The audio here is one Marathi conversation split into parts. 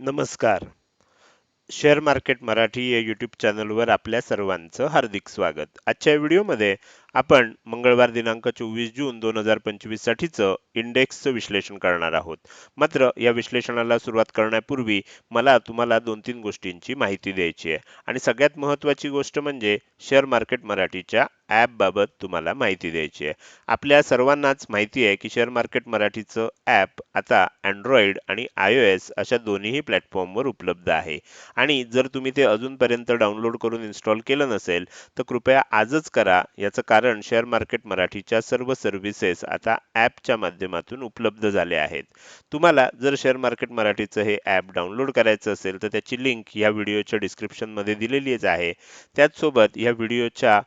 नमस्कार. शेअर मार्केट मराठी या यूट्यूब चॅनलवर आपल्या सर्वांचं हार्दिक स्वागत. आजच्या व्हिडिओमध्ये आपण मंगळवार दिनांक चोवीस जून दोन हजार पंचवीससाठीचं इंडेक्सचं विश्लेषण करणार आहोत. मात्र या विश्लेषणाला सुरुवात करण्यापूर्वी मला तुम्हाला दोन तीन गोष्टींची माहिती द्यायची आहे. आणि सगळ्यात महत्त्वाची गोष्ट म्हणजे शेअर मार्केट मराठीच्या ॲप बाबत तुम्हाला माहिती द्यायची आहे. आपल्या सर्वांनाच माहिती आहे की शेअर मार्केट मराठीचं ॲप आता अँड्रॉइड आणि आय ओ एस अशा दोन्हीही प्लॅटफॉर्मवर उपलब्ध आहे. आणि जर तुम्ही ते अजूनपर्यंत डाउनलोड करून इन्स्टॉल केलं नसेल तर कृपया आजच करा. याचं कारण कारण शेअर मार्केट मराठीच्या सर्व सर्व्हिसेस आता ॲपच्या माध्यमातून उपलब्ध झाल्या आहेत. तुम्हाला जर शेअर मार्केट मराठीचं हे ॲप डाउनलोड करायचं असेल तर त्याची लिंक या व्हिडिओच्या डिस्क्रिप्शनमध्ये दिलेलीच आहे. त्याचसोबत या व्हिडिओच्या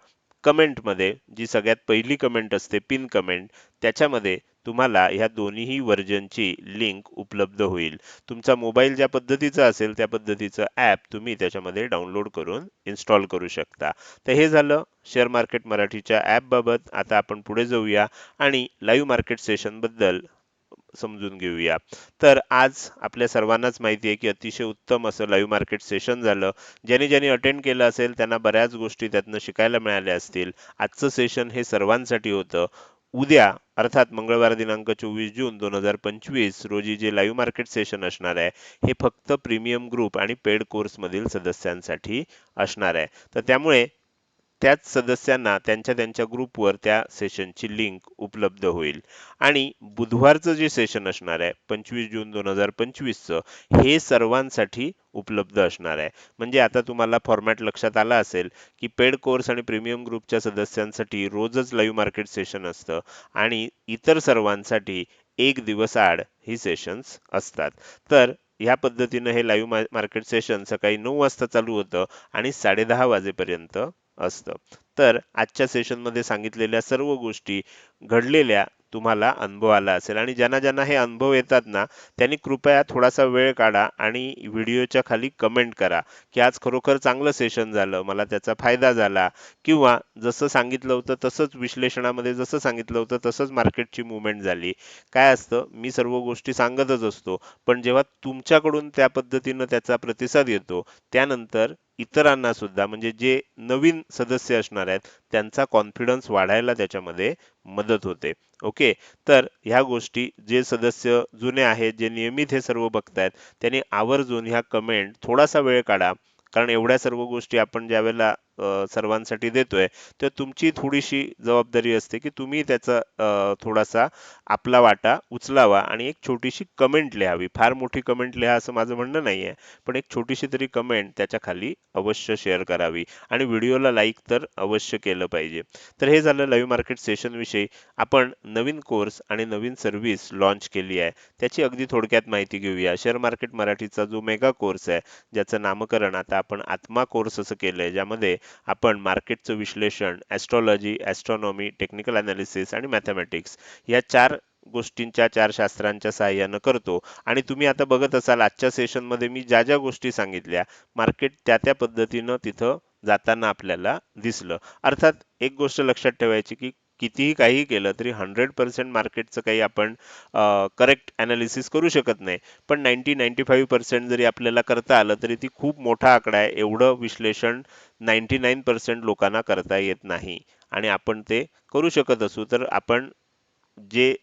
कमेंटमध्ये जी सगळ्यात पहिली कमेंट असते पिन कमेंट त्याच्यामध्ये तुम्हाला ह्या दोन्हीही व्हर्जनची लिंक उपलब्ध होईल. तुमचा मोबाईल ज्या पद्धतीचा असेल त्या पद्धतीचं ॲप तुम्ही त्याच्यामध्ये डाउनलोड करून इन्स्टॉल करू शकता. तर हे झालं शेअर मार्केट मराठीच्या ॲपबाबत आता आपण पुढे जाऊया आणि लाईव्ह मार्केट सेशनबद्दल समजून घेऊया. तर आज आपल्या सर्वांनाच माहिती आहे की अतिशय उत्तम असं लाईव्ह मार्केट सेशन झालं. ज्यांनी ज्यांनी अटेंड केलं असेल त्यांना बऱ्याच गोष्टी त्यातनं शिकायला मिळाल्या असतील. आजचं सेशन हे सर्वांसाठी होतं. उद्या अर्थात मंगळवार दिनांक चोवीस जून दोन हजार पंचवीस रोजी जे लाईव्ह मार्केट सेशन असणार आहे हे फक्त प्रीमियम ग्रुप आणि पेड कोर्स मधील सदस्यांसाठी असणार आहे. तर त्यामुळे त्याच सदस्यांना त्यांच्या त्यांच्या ग्रुपवर त्या सेशनची लिंक उपलब्ध होईल. आणि बुधवारचं जे सेशन असणार आहे पंचवीस जून दोन हजार पंचवीसचं हे सर्वांसाठी उपलब्ध असणार आहे. म्हणजे आता तुम्हाला फॉर्मॅट लक्षात आला असेल की पेड कोर्स आणि प्रीमियम ग्रुपच्या सदस्यांसाठी रोजच लाईव्ह मार्केट सेशन असतं आणि इतर सर्वांसाठी एक दिवस आड ही सेशन्स असतात. तर ह्या पद्धतीनं हे लाईव्ह मार्केट सेशन सकाळी नऊ वाजता चालू होतं आणि साडेदहा वाजेपर्यंत असतं. तर आजच्या सेशनमध्ये सांगितलेल्या सर्व गोष्टी घडलेल्या तुम्हाला अनुभव आला असेल. आणि ज्यांना ज्यांना हे अनुभव येतात ना त्यांनी कृपया थोडासा वेळ काढा आणि व्हिडिओच्या खाली कमेंट करा की आज खरोखर चांगलं सेशन झालं मला त्याचा फायदा झाला. किंवा जसं सांगितलं होतं तसंच विश्लेषणामध्ये जसं सांगितलं होतं तसंच मार्केटची मुवमेंट झाली. काय असतं मी सर्व गोष्टी सांगतच असतो. पण जेव्हा तुमच्याकडून त्या पद्धतीनं त्याचा प्रतिसाद येतो त्यानंतर इतरांना सुद्धा म्हणजे जे नवीन सदस्य असणार आहेत त्यांचा कॉन्फिडन्स वाढायला त्याच्यामध्ये मदत होते. ओके? तर ह्या गोष्टी जे सदस्य जुने आहेत जे नियमित हे सर्व बघतायत त्यांनी आवर्जून ह्या कमेंट थोडासा वेळ काढा. कारण एवढ्या सर्व गोष्टी आपण ज्यावेळेला सर्वांसाठी देतोय. तर तुमची थोडीशी जबाबदारी असते की तुम्ही त्याचा थोडासा आपला वाटा उचलावा आणि एक छोटीशी कमेंट लिहावी. फार मोठी कमेंट लिहा असं माझं म्हणणं नाही आहे पण एक छोटीशी तरी कमेंट त्याच्याखाली अवश्य शेअर करावी आणि व्हिडिओला लाईक तर अवश्य केलं पाहिजे. तर हे झालं लाईव्ह मार्केट सेशनविषयी आपण नवीन कोर्स आणि नवीन सर्व्हिस लॉन्च केली आहे. त्याची अगदी थोडक्यात माहिती घेऊया. शेअर मार्केट मराठीचा जो मेगा कोर्स आहे ज्याचं नामकरण आता आपण आत्मा कोर्स असं केलंय ज्यामध्ये आपण मार्केटचं विश्लेषण ॲस्ट्रॉलॉजी ॲस्ट्रॉनॉमी टेक्निकल ॲनालिसिस आणि मॅथमॅटिक्स या चार गोष्टींच्या चार शास्त्रांच्या सहाय्यानं करतो. आणि तुम्ही आता बघत असाल आजच्या सेशनमध्ये मी ज्या ज्या गोष्टी सांगितल्या मार्केट त्या त्या पद्धतीनं तिथं जाताना आपल्याला दिसलं. अर्थात एक गोष्ट लक्षात ठेवायची की कितीही काही केलं तरी हंड्रेड पर्सेंट मार्केटचं काही आपण करेक्ट अनालिसिस करू शकत नाही. पण नाईन्टी नाईन्टी फाईव्ह पर्सेंट जरी आपल्याला करता आलं तरी ती खूप मोठा आकडा आहे. एवढं विश्लेषण नाईन्टी नाईन पर्सेंट लोकांना करता येत नाही. आणि आपण ते करू शकत असू. तर आपण जे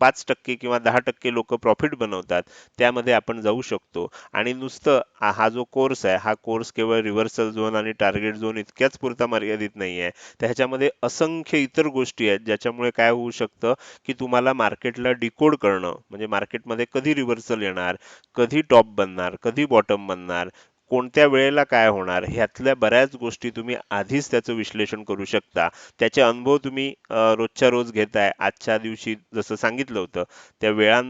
पाच टक्के किंवा दहा टक्के लोक प्रॉफिट बनवतात त्यामध्ये आपण जाऊ शकतो. आणि नुसतं हा जो कोर्स आहे हा कोर्स केवळ रिव्हर्सल झोन आणि टार्गेट झोन इतक्याच पुरता मर्यादित नाही आहे. त्याच्यामध्ये असंख्य इतर गोष्टी आहेत ज्याच्यामुळे काय होऊ शकतं की तुम्हाला मार्केटला डिकोड करणं म्हणजे मार्केटमध्ये कधी रिव्हर्सल येणार कधी टॉप बनणार कधी बॉटम बनणार कोणत्या वेळेला काय होणार ह्यातल्या बऱ्याच गोष्टी तुम्ही आधीच त्याचं विश्लेषण करू शकता. त्याचे अनुभव तुम्ही रोजच्या रोज घेताय. आजच्या दिवशी जसं सांगितलं होतं त्या वेळां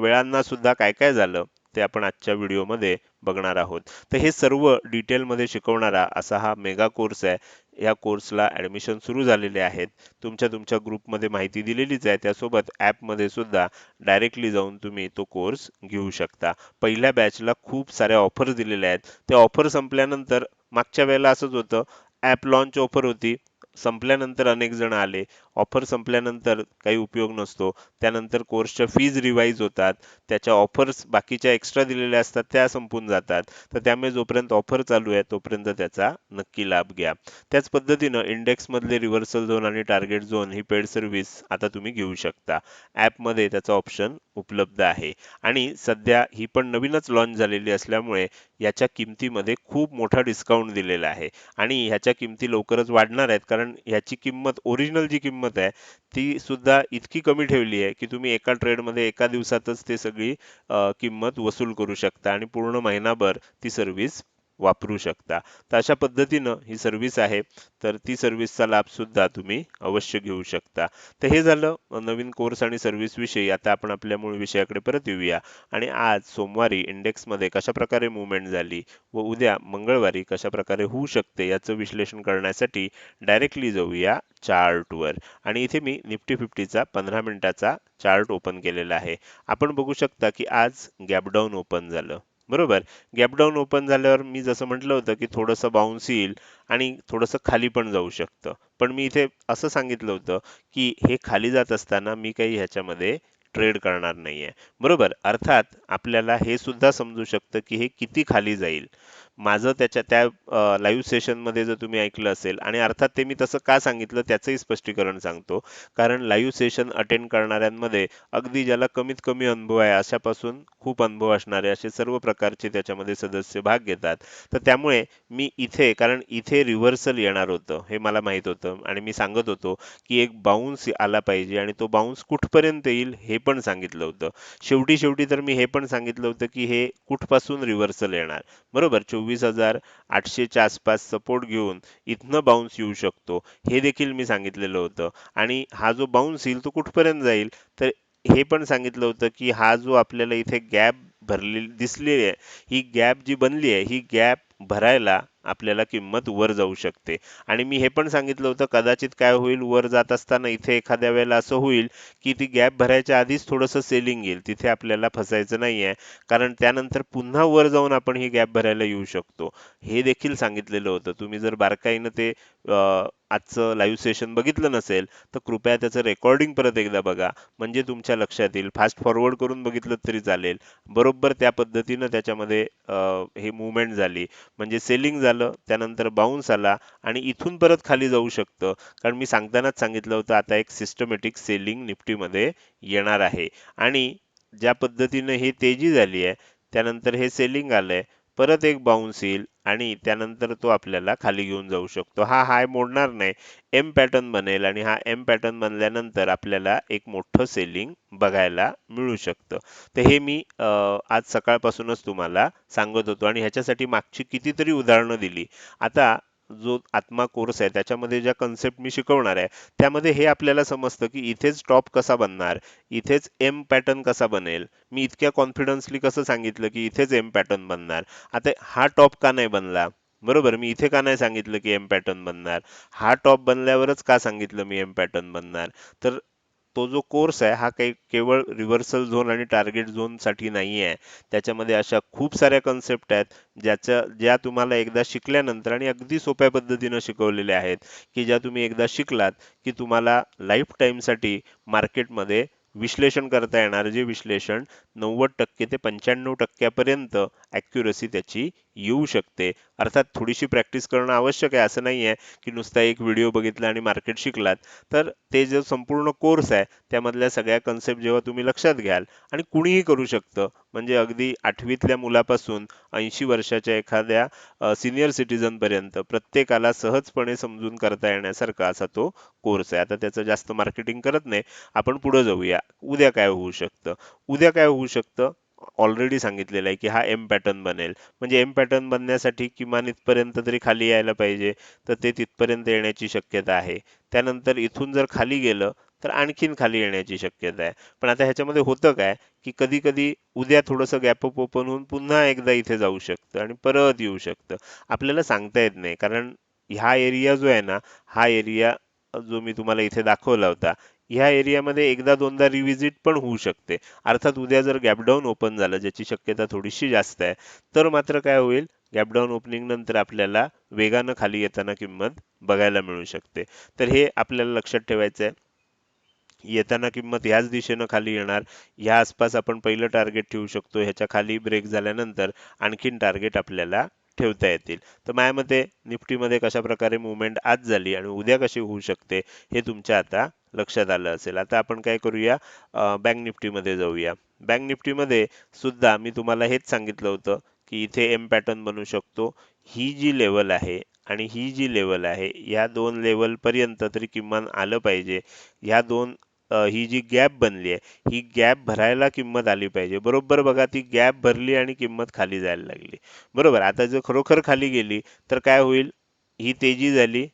वेळांना सुद्धा काय काय झालं? ते आपण आजच्या व्हिडिओमध्ये बघणार आहोत. तर हे सर्व डिटेलमध्ये शिकवणारा असा हा मेगा कोर्स आहे. या कोर्सला ऍडमिशन सुरू झालेले आहेत. तुमच्या तुमच्या ग्रुपमध्ये माहिती दिलेलीच आहे. त्यासोबत ॲपमध्ये सुद्धा डायरेक्टली जाऊन तुम्ही तो कोर्स घेऊ शकता. पहिल्या बॅचला खूप साऱ्या ऑफर दिलेल्या आहेत. त्या ऑफर संपल्यानंतर मागच्या वेळेला असंच होतं. ॲप लॉन्च ऑफर होती. संपल्यानंतर अनेक जण आले. ऑफर संपल्यानंतर काही उपयोग नसतो. त्यानंतर कोर्सच्या फीज रिवाईज होतात. त्याच्या ऑफर्स बाकीच्या एक्स्ट्रा दिलेल्या असतात त्या संपून जातात. तर त्यामुळे जोपर्यंत ऑफर चालू आहे तोपर्यंत त्याचा नक्की लाभ घ्या. त्याच पद्धतीनं इंडेक्समधले रिव्हर्सल झोन आणि टार्गेट झोन ही पेड सर्व्हिस आता तुम्ही घेऊ शकता. ॲपमध्ये त्याचा ऑप्शन उपलब्ध आहे. आणि सध्या ही पण नवीनच लॉन्च झालेली असल्यामुळे याच्या किमतीमध्ये खूप मोठा डिस्काउंट दिलेला आहे. आणि ह्याच्या किमती लवकरच वाढणार आहेत कारण ह्याची किंमत ओरिजिनल जी किंमत आहे ती सुद्धा इतकी कमी ठेवली आहे की तुम्ही एका ट्रेडमध्ये एका दिवसातच ते सगळी किंमत वसूल करू शकता आणि पूर्ण महिनाभर ती सर्व्हिस वापरू शकता. तर अशा पद्धतीनं ही सर्व्हिस आहे. तर ती सर्व्हिसचा लाभसुद्धा तुम्ही अवश्य घेऊ शकता. तर हे झालं नवीन कोर्स आणि सर्व्हिस विषयी. आता आपण आपल्या मूळ विषयाकडे परत येऊया. आणि आज सोमवारी इंडेक्समध्ये कशाप्रकारे मुवमेंट झाली व उद्या मंगळवारी कशा प्रकारे होऊ शकते याचं विश्लेषण करण्यासाठी डायरेक्टली जाऊया चार्टवर आणि इथे मी निफ्टी फिफ्टीचा पंधरा मिनिटाचा चार्ट ओपन केलेला आहे. आपण बघू शकता की आज गॅपडाऊन ओपन झालं. बरोबर. गॅपडाऊन ओपन झाल्यावर मी जसं म्हटलं होतं की थोडंसं बाउन्स येईल आणि थोडंसं खाली पण जाऊ शकतं. पण मी इथे असं सांगितलं होतं की हे खाली जात असताना मी काही ह्याच्यामध्ये ट्रेड करणार नाहीये. बरोबर? अर्थात आपल्याला हे सुद्धा समजू शकतं की हे किती खाली जाईल. माझं त्याच्या त्या लाईव्ह सेशनमध्ये जर तुम्ही ऐकलं असेल आणि अर्थात ते मी तसं का सांगितलं त्याचंही स्पष्टीकरण सांगतो. कारण लाईव्ह सेशन अटेंड करणाऱ्यांमध्ये अगदी ज्याला कमीत कमी अनुभव आहे अशापासून खूप अनुभव असणारे असे सर्व प्रकारचे त्याच्यामध्ये सदस्य भाग घेतात. तर त्यामुळे मी इथे कारण इथे रिव्हर्सल येणार होतं हे मला माहीत होतं. आणि मी सांगत होतो की एक बाउन्स आला पाहिजे आणि तो बाउन्स कुठपर्यंत येईल हे पण सांगितलं होतं. शेवटी शेवटी तर मी हे पण सांगितलं होतं की हे कुठपासून रिव्हर्सल येणार. बरोबर? चोवीस हजार आठशेच्या आसपास सपोर्ट घेऊन इथनं बाउन्स येऊ शकतो. हे देखील मी सांगितलेलं होतं. आणि हा जो बाउन्स येईल तो कुठपर्यंत जाईल? तर हे पण सांगितलं होतं की हा जो आपल्याला इथे गॅप भरलेली दिसलेली आहे ही गॅप जी बनली आहे ही गॅप भरायला आपल्याला किंमत वर जाऊ शकते. आणि मी हे पण सांगितलं होतं कदाचित काय होईल वर जात असताना इथे एखाद्या वेळेला असं होईल की ती गॅप भरायच्या आधीच थोडंसं सेलिंग येईल तिथे आपल्याला फसायचं नाहीये. कारण त्यानंतर पुन्हा वर जाऊन आपण ही गॅप भरायला येऊ शकतो. हे देखील सांगितलेलं होतं. तुम्ही जर बारकाईनं ते आजचं लाईव्ह सेशन बघितलं नसेल तर कृपया त्याचं रेकॉर्डिंग परत एकदा बघा. म्हणजे तुमच्या लक्षात येईल. फास्ट फॉरवर्ड करून बघितलं तरी चालेल. बरोबर त्या पद्धतीनं त्याच्यामध्ये हे मुवमेंट झाली. म्हणजे सेलिंग झालं त्यानंतर बाउन्स आला आणि इथून परत खाली जाऊ शकतं. कारण मी सांगतानाच सांगितलं होतं आता एक सिस्टमॅटिक सेलिंग निफ्टीमध्ये येणार आहे. आणि ज्या पद्धतीनं ही तेजी झाली आहे त्यानंतर हे सेलिंग आलंय परत एक बाउन्स येईल आणि त्यानंतर तो आपल्याला खाली घेऊन जाऊ शकतो. हा हाय मोडणार नाही. एम पॅटर्न बनेल आणि हा एम पॅटर्न बनल्यानंतर आपल्याला एक मोठं सेलिंग बघायला मिळू शकतं. तर हे मी आज सकाळपासूनच तुम्हाला सांगत होतो आणि ह्याच्यासाठी मागची कितीतरी उदाहरणं दिली. आता जो आत्मा कोर्स आहे त्याच्यामध्ये ज्या कन्सेप्ट मी शिकवणार आहे त्यामध्ये हे आपल्याला समजतं की इथेच टॉप कसा बनणार इथेच एम पॅटर्न कसा बनेल. मी इतक्या कॉन्फिडन्सली कसं सांगितलं की इथेच एम पॅटर्न बनणार. आता हा टॉप का नाही बनला? बरोबर मी इथे का नाही सांगितलं की एम पॅटर्न बनणार? हा टॉप बनल्यावरच का सांगितलं मी एम पॅटर्न बनणार? तर तो जो कोर्स आहे हा काही केवळ रिव्हर्सल झोन आणि टार्गेट झोनसाठी नाही आहे. त्याच्यामध्ये अशा खूप साऱ्या कन्सेप्ट आहेत ज्याच्या ज्या तुम्हाला एकदा शिकल्यानंतर आणि अगदी सोप्या पद्धतीनं शिकवलेल्या आहेत की ज्या तुम्ही एकदा शिकलात की तुम्हाला लाईफ टाईमसाठी मार्केटमध्ये विश्लेषण करता येणार जे विश्लेषण नव्वद टक्के ते पंच्याण्णव टक्क्यापर्यंत ॲक्युरसी त्याची येऊ शकते. अर्थात थोडीशी प्रॅक्टिस करणं आवश्यक आहे. असं नाही आहे की नुसता एक व्हिडिओ बघितला आणि मार्केट शिकलात. तर ते जो संपूर्ण कोर्स आहे त्यामधल्या सगळ्या कन्सेप्ट जेव्हा तुम्ही लक्षात घ्याल आणि कुणीही करू शकतं म्हणजे अगदी आठवीतल्या मुलापासून ऐंशी वर्षाच्या एखाद्या सिनियर सिटीजनपर्यंत प्रत्येकाला सहजपणे समजून करता येण्यासारखा असा तो कोर्स आहे. आता त्याचं जास्त मार्केटिंग करत नाही. आपण पुढे जाऊया. उद्या काय होऊ शकतं? उद्या काय होऊ शकतं? ऑलरेडी सांगितलेलं आहे की हा एम पॅटर्न बनेल. म्हणजे एम पॅटर्न बनण्यासाठी किमान इथपर्यंत तरी खाली यायला पाहिजे तर ते तिथपर्यंत येण्याची शक्यता आहे. त्यानंतर इथून जर खाली गेलं तर आणखीन खाली येण्याची शक्यता आहे. पण आता ह्याच्यामध्ये होतं काय की कधी कधी उद्या थोडंसं गॅपअप ओपन होऊन पुन्हा एकदा इथे जाऊ शकतं आणि परत येऊ शकतं. आपल्याला सांगता येत नाही कारण ह्या एरिया जो आहे ना हा एरिया जो मी तुम्हाला इथे दाखवला होता ह्या एरियामध्ये एकदा दोनदा रिव्हिजिट पण होऊ शकते. अर्थात उद्या जर गॅपडाऊन ओपन झालं ज्याची शक्यता थोडीशी जास्त आहे तर मात्र काय होईल? गॅपडाऊन ओपनिंग नंतर आपल्याला वेगानं खाली येताना किंमत बघायला मिळू शकते. तर हे आपल्याला लक्षात ठेवायचं आहे. येताना किंमत ह्याच दिशेनं खाली येणार. ह्या आसपास आपण पहिलं टार्गेट ठेवू शकतो. ह्याच्या खाली ब्रेक झाल्यानंतर आणखीन टार्गेट आपल्याला ठेवता येतील. तर माझ्या मते निफ्टीमध्ये कशा प्रकारे मुवमेंट आज झाली आणि उद्या कशी होऊ शकते हे तुमच्या आता लक्षात आलं असेल. आता आपण काय करूया? बँक निफ्टीमध्ये जाऊया. बँक निफ्टीमध्ये सुद्धा मी तुम्हाला हेच सांगितलं होतं की इथे एम पॅटर्न बनू शकतो. ही जी लेवल आहे आणि ही जी लेवल आहे या दोन लेवलपर्यंत तरी किमान आलं पाहिजे. ह्या दोन ही जी गॅप बनली आहे ही गॅप भरायला किंमत आली पाहिजे. बरोबर बघा ती गॅप भरली आणि किंमत खाली जायला लागली. बरोबर आता जर खरोखर खाली गेली तर काय होईल? ही तेजी झाली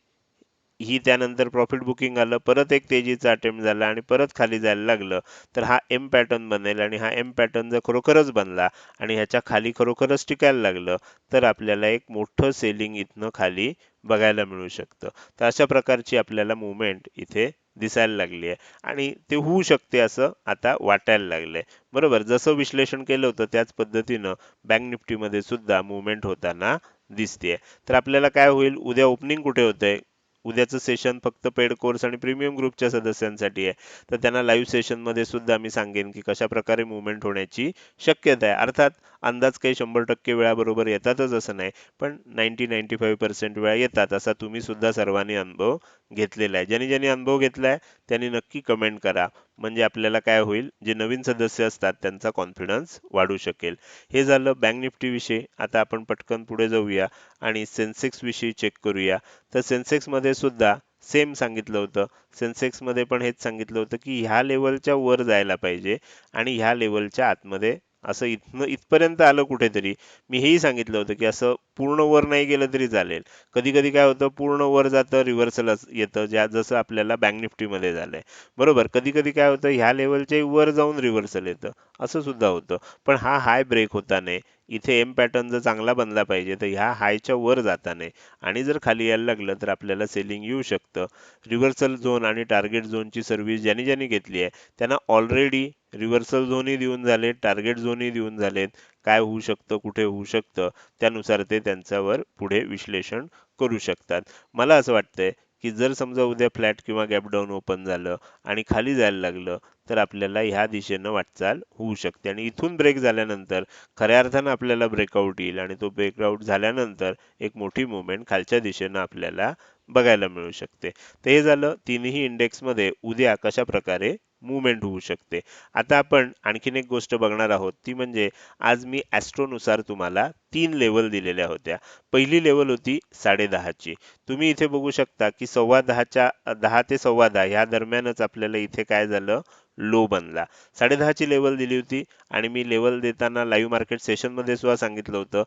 ही त्यानंतर प्रॉफिट बुकिंग आलं परत एक तेजीचा अटेम्प्ट झाला आणि परत खाली जायला लागलं तर हा एम पॅटर्न बनेल आणि हा एम पॅटर्न जर खरोखरच बनला आणि ह्याच्या खाली खरोखरच टिकायला लागलं तर आपल्याला एक मोठं सेलिंग इथनं खाली बघायला मिळू शकतं. तर अशा प्रकारची आपल्याला मुवमेंट इथे दिसायला लागली आहे. आणि ते होऊ शकते असं आता वाटायला लागलंय. बरोबर? जसं विश्लेषण केलं होतं त्याच पद्धतीनं बँक निफ्टीमध्ये सुद्धा मुवमेंट होताना दिसते तर आपल्याला काय होईल? उद्या ओपनिंग कुठे होतंय? उद्याचं सेशन फक्त पेड कोर्स आणि प्रीमियम ग्रुपच्या सदस्यांसाठी आहे. तर त्यांना लाईव्ह सेशनमध्ये सुद्धा मी सांगेन की कशा प्रकारे मुवमेंट होण्याची शक्यता आहे. अर्थात अंदाज काही शंभर टक्के वेळाबरोबर येतातच असं नाही पण नाईन्टी नाईन्टी फाईव्ह पर्सेंट वेळा येतात असा तुम्ही सुद्धा सर्वांनी अनुभव घेतलेला आहे. ज्यांनी ज्यांनी अनुभव घेतलाय त्यांनी नक्की कमेंट करा. म्हणजे आपल्याला काय होईल जे नवीन सदस्य असतात त्यांचा कॉन्फिडन्स वाढू शकेल. हे झालं बँक निफ्टी विषयी. आता आपण पटकन पुढे जाऊया आणि सेन्सेक्सविषयी चेक करूया. तर सेन्सेक्समध्ये मध्ये सुद्धा सेम सांगितलं होतं. सेन्सेक्समध्ये पण हेच सांगितलं होतं की ह्या लेवलच्या वर जायला पाहिजे आणि ह्या लेवलच्या आतमध्ये असं इथनं इथपर्यंत आलं कुठेतरी. मी हेही सांगितलं होतं की असं पूर्ण वर नाही गेलं तरी चालेल. कधी कधी काय होतं पूर्ण वर जातं रिव्हर्सल येतं ज्या जसं आपल्याला बँक निफ्टीमध्ये आहे बरोबर? कधी कधी काय होतं ह्या लेवलच्या वर जाऊन रिव्हर्सल येतं. असं सुद्धा होतं. पण हा हाय ब्रेक होता नाही. इथे एम पॅटर्न जर चांगला बनला पाहिजे तर ह्या हायच्या वर जाता नाही. आणि जर खाली यायला लागलं तर आपल्याला सेलिंग येऊ शकतं. रिव्हर्सल झोन आणि टार्गेट झोनची सर्व्हिस ज्यांनी ज्यांनी घेतली आहे त्यांना ऑलरेडी रिव्हर्सल झोनही देऊन झाले टार्गेट झोनही देऊन झालेत. काय होऊ शकतं कुठे होऊ शकतं त्यानुसार ते त्यांच्यावर पुढे विश्लेषण करू शकतात. मला असं वाटतंय की जर समजा उद्या फ्लॅट किंवा गॅप डाऊन ओपन झालं आणि खाली जायला लागलं तर आपल्याला ह्या दिशेनं वाटचाल होऊ शकते. आणि इथून ब्रेक झाल्यानंतर खऱ्या अर्थानं आपल्याला ब्रेकआउट येईल आणि तो ब्रेकआउट झाल्यानंतर एक मोठी मुवमेंट खालच्या दिशेनं आपल्याला बघायला मिळू शकते. ते हे झालं. तीनही इंडेक्समध्ये उद्या कशा प्रकारे मुवमेंट होऊ शकते. आता आपण आणखीन एक गोष्ट बघणार आहोत ती म्हणजे आज मी ॲस्ट्रोनुसार तुम्हाला तीन लेवल दिलेल्या होत्या. पहिली लेवल होती साडे दहाची. तुम्ही इथे बघू शकता की सव्वा दहाच्या दहा ते सव्वा दहा ह्या दरम्यानच आपल्याला इथे काय झालं? लो बनला. साडे दहाची लेवल दिली होती आणि मी लेवल देताना लाईव्ह मार्केट सेशनमध्ये सुद्धा सांगितलं होतं.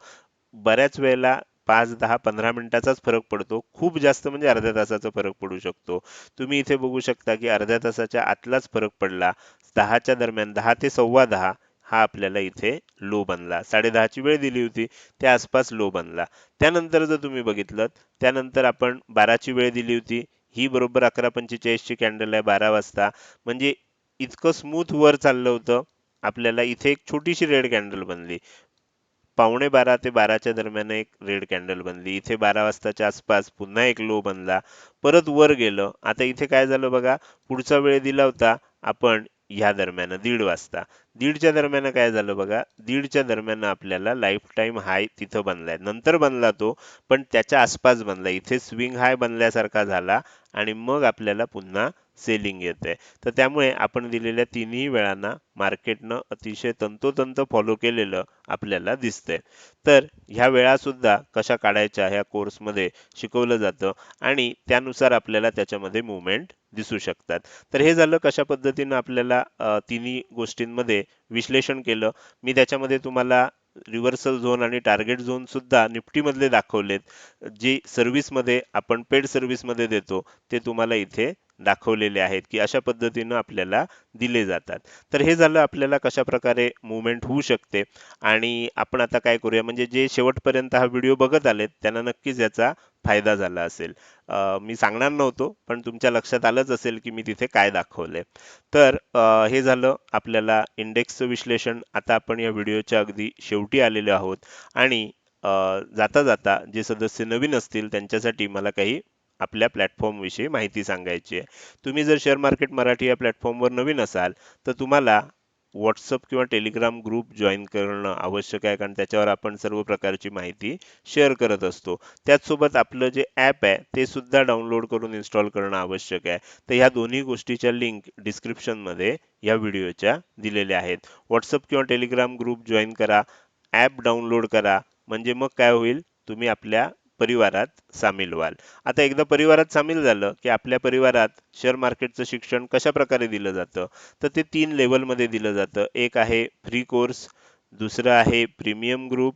बऱ्याच वेळेला पाच दहा पंधरा मिनिटाचाच फरक पडतो. खूप जास्त म्हणजे अर्ध्या तासाचा फरक पडू शकतो. तुम्ही इथे बघू शकता की अर्ध्या तासाच्या आतलाच फरक पडला. दहाच्या दरम्यान दहा ते सव्वा दहा हा आपल्याला इथे लो बनला. साडेदहाची वेळ दिली होती त्या आसपास लो बनला. त्यानंतर जर तुम्ही बघितलं त्यानंतर आपण बाराची वेळ दिली होती. ही बरोबर अकरा पंचेचाळीसची कॅन्डल आहे बारा वाजता. म्हणजे इतकं स्मूथ वर चाललं होतं आपल्याला इथे एक छोटीशी रेड कॅन्डल बनली. पावणे बारा ते बाराच्या दरम्यान एक रेड कॅन्डल बनली. इथे बारा वाजताच्या आसपास पुन्हा एक लो बनला. परत वर गेलं. आता इथे काय झालं बघा पुढचा वेळ दिला होता आपण ह्या दरम्यान दीड वाजता. दीडच्या दरम्यान काय झालं बघा? दीडच्या दरम्यान आपल्याला लाईफ टाईम हाय तिथं बनलाय. नंतर बनला तो पण त्याच्या आसपास बनला इथे स्विंग हाय बनल्यासारखा झाला आणि मग आपल्याला पुन्हा सेलिंग येते तर त्यामुळे आपण दिलेल्या तिन्ही वेळांना मार्केटनं अतिशय तंतोतंत फॉलो केलेलं आपल्याला दिसतंय. तर ह्या वेळासुद्धा कशा काढायच्या ह्या कोर्समध्ये शिकवलं जातं आणि त्यानुसार आपल्याला त्याच्यामध्ये मुवमेंट दिसू शकतात. तर हे झालं कशा पद्धतीनं आपल्याला तिन्ही गोष्टींमध्ये विश्लेषण केलं. मी त्याच्यामध्ये तुम्हाला रिव्हर्सल झोन आणि टार्गेट झोन सुद्धा निफ्टी मधले दाखवलेत. जी सर्व्हिसमध्ये आपण पेड सर्व्हिसमध्ये देतो ते तुम्हाला इथे दाखवलेले आहेत की अशा पद्धतीनं आपल्याला दिले जातात. तर हे झालं आपल्याला कशा प्रकारे मुवमेंट होऊ शकते आणि आपण आता काय करूया म्हणजे जे शेवटपर्यंत हा व्हिडिओ बघत आलेत त्यांना नक्कीच याचा फायदा झाला असेल. मी सांगणार नव्हतो पण तुमच्या लक्षात आलंच असेल की मी तिथे काय दाखवलंय. तर हे झालं आपल्याला इंडेक्सचं विश्लेषण. आता आपण या व्हिडिओच्या अगदी शेवटी आलेलो आहोत आणि जाता जाता जे सदस्य नवीन असतील त्यांच्यासाठी मला काही आपल्या प्लॅटफॉर्मविषयी माहिती सांगायची आहे. तुम्ही जर शेअर मार्केट मराठी या प्लॅटफॉर्मवर नवीन असाल तर तुम्हाला व्हॉट्सअप किंवा टेलिग्राम ग्रुप जॉईन करणं आवश्यक आहे कारण त्याच्यावर आपण सर्व प्रकारची माहिती शेअर करत असतो. त्याचसोबत आपलं जे ॲप आहे ते सुद्धा डाउनलोड करून इन्स्टॉल करणं आवश्यक आहे. तर ह्या दोन्ही गोष्टीच्या लिंक डिस्क्रिप्शनमध्ये या व्हिडिओच्या दिलेल्या आहेत. व्हॉट्सअप किंवा टेलिग्राम ग्रुप जॉईन करा ॲप डाउनलोड करा. म्हणजे मग काय होईल? तुम्ही आपल्या परिवारात सामील व्हाल. आता एकदा परिवारात सामील झालं की आपल्या परिवारात शेअर मार्केटचं शिक्षण कशा प्रकारे दिलं जातं? तर ते तीन लेवलमध्ये दिलं जातं. एक आहे फ्री कोर्स दुसरं आहे प्रीमियम ग्रुप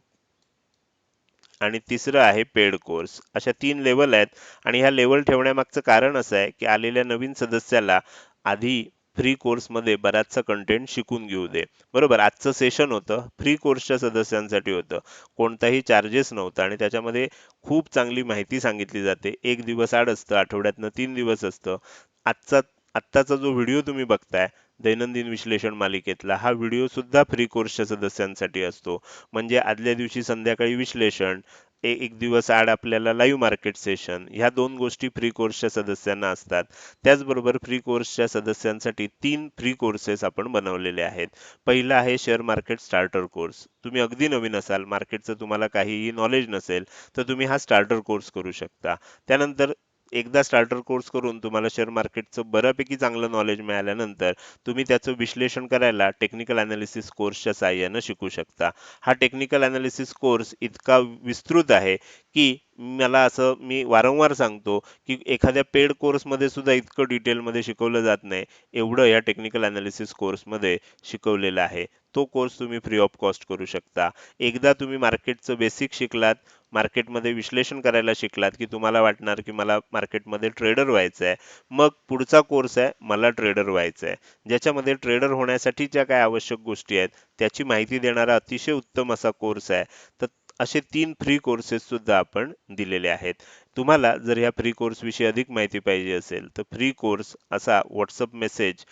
आणि तिसरं आहे पेड कोर्स अशा तीन लेवल आहेत. आणि ह्या लेवल ठेवण्यामागचं कारण असं आहे की आलेल्या नवीन सदस्याला आधी फ्री कोर्समध्ये बराचसा कंटेंट शिकून घेऊ दे. बरोबर? आजचं सेशन होतं फ्री कोर्सच्या सदस्यांसाठी होतं. कोणताही चार्जेस नव्हता आणि त्याच्यामध्ये खूप चांगली माहिती सांगितली जाते. एक दिवस आड असतं आठवड्यातनं तीन दिवस असतं. आजचा आत्ताचा जो व्हिडिओ तुम्ही बघताय दैनंदिन विश्लेषण मालिकेतला हा व्हिडिओ सुद्धा फ्री कोर्सच्या सदस्यांसाठी असतो. म्हणजे आदल्या दिवशी संध्याकाळी विश्लेषण एक दिवस आड आपल्याला लाईव्ह मार्केट सेशन ह्या दोन गोष्टी फ्री कोर्सच्या सदस्यांना असतात. त्याचबरोबर फ्री कोर्सच्या सदस्यांसाठी तीन फ्री कोर्सेस आपण बनवलेले आहेत. पहिला आहे शेअर मार्केट स्टार्टर कोर्स तुम्ही अगदी नवीन असाल मार्केटचं तुम्हाला काहीही नॉलेज नसेल तर तुम्ही हा स्टार्टर कोर्स करू शकता. त्यानंतर एकदा स्टार्टर कोर्स करून तुम्हाला शेअर मार्केटचं बऱ्यापैकी चांगलं नॉलेज मिळाल्यानंतर तुम्ही त्याचं विश्लेषण करायला टेक्निकल अनालिसिस कोर्सच्या साह्यानं शिकू शकता. हा टेक्निकल अनालिसिस कोर्स इतका विस्तृत आहे की मला असं मी वारंवार सांगतो की एखाद्या पेड कोर्समध्ये सुद्धा इतकं डिटेलमध्ये शिकवलं जात नाही. एवढं या टेक्निकल अनालिसिस कोर्समध्ये शिकवलेलं आहे. तो कोर्स तुम्ही फ्री ऑफ कॉस्ट करू शकता. एकदा तुम्ही मार्केटचं बेसिक शिकलात मार्केटमध्ये विश्लेषण करायला शिकलात की तुम्हाला वाटणार की मला मार्केटमध्ये ट्रेडर व्हायचं आहे. मग पुढचा कोर्स आहे मला ट्रेडर व्हायचं आहे. ज्याच्यामध्ये ट्रेडर होण्यासाठी ज्या काय आवश्यक गोष्टी आहेत त्याची माहिती देणारा अतिशय उत्तम असा कोर्स आहे. तर असे तीन फ्री कोर्सेस सुद्धा आपण दिलेले आहेत. तुम्हाला जर या फ्री कोर्स विषयी अधिक माहिती पाहिजे असेल तर फ्री कोर्स असा व्हॉट्सअप मेसेज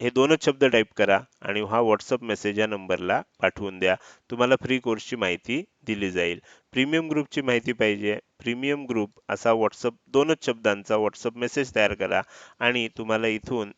हे दोनच शब्द टाईप करा आणि हा व्हॉट्सअप मेसेज या नंबरला पाठवून द्या. तुम्हाला फ्री कोर्सची माहिती दिली जाईल. प्रीमियम ग्रुपची माहिती पाहिजे. प्रीमियम ग्रुप असा व्हॉट्सअप दोनच शब्दांचा व्हॉट्सअप मेसेज तयार करा आणि तुम्हाला इथून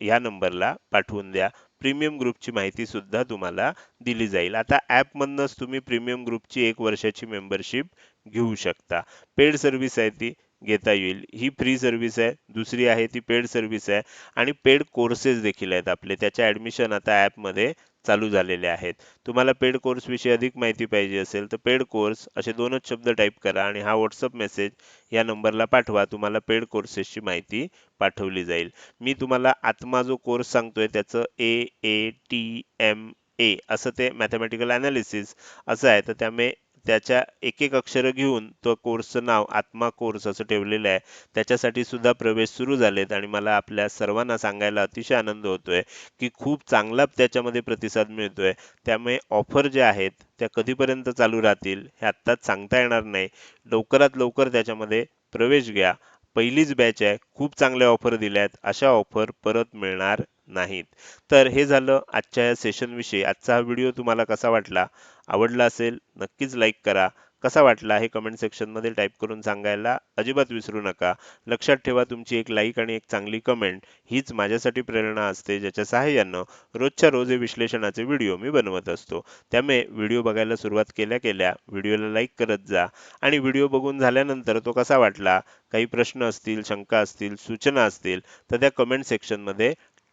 ह्या नंबरला पाठवून द्या. प्रीमियम ग्रुपची माहिती सुद्धा तुम्हाला दिली जाईल. आता ॲपमधनंच तुम्ही प्रीमियम ग्रुपची एक वर्षाची मेंबरशिप घेऊ शकता. पेड सर्व्हिस आहे ती. घेता येईल. ही फ्री सर्व्हिस आहे दुसरी आहे ती पेड सर्व्हिस आहे आणि पेड कोर्सेस देखील आहेत आपले. त्याच्या ॲडमिशन आता ॲपमध्ये चालू झालेले आहेत. तुम्हाला पेड कोर्सविषयी अधिक माहिती पाहिजे असेल तर पेड कोर्स असे दोनच शब्द टाईप करा आणि हा व्हॉट्सअप मेसेज या नंबरला पाठवा. तुम्हाला पेड कोर्सेसची माहिती पाठवली जाईल. मी तुम्हाला आत्मा जो कोर्स सांगतोय त्याचं ए ए टी एम ए असं ते मॅथमॅटिकल ॲनालिसिस असं आहे. तर त्यामुळे त्याच्या एक एक अक्षर घेऊन तो कोर्सचं नाव आत्मा कोर्स असं ठेवलेलं आहे. त्याच्यासाठी सुद्धा प्रवेश सुरू झालेत आणि मला आपल्या सर्वांना सांगायला अतिशय आनंद होतोय की खूप चांगला त्याच्यामध्ये प्रतिसाद मिळतोय. त्यामुळे ऑफर ज्या आहेत त्या कधीपर्यंत चालू राहतील हे आत्ताच सांगता येणार नाही. लवकरात लवकर त्याच्यामध्ये प्रवेश घ्या. पहिलीच बॅच आहे. खूप चांगल्या ऑफर दिल्या आहेत अशा ऑफर परत मिळणार नाहीत. तर हे झालं आजच्या या सेशनविषयी आजचा हा व्हिडिओ तुम्हाला कसा वाटला? आवडला असेल नक्कीच लाईक करा. कसा वाटला हे कमेंट सेक्शनमध्ये टाईप करून सांगायला अजिबात विसरू नका. लक्षात ठेवा तुमची एक लाईक आणि एक चांगली कमेंट हीच माझ्यासाठी प्रेरणा असते ज्याच्या सहाय्यानं रोजच्या रोज हे विश्लेषणाचे व्हिडिओ मी बनवत असतो. त्यामुळे व्हिडिओ बघायला सुरुवात केल्या केल्या व्हिडिओला लाईक करत जा. आणि व्हिडिओ बघून झाल्यानंतर तो कसा वाटला? काही प्रश्न असतील शंका असतील सूचना असतील तर त्या कमेंट सेक्शनमध्ये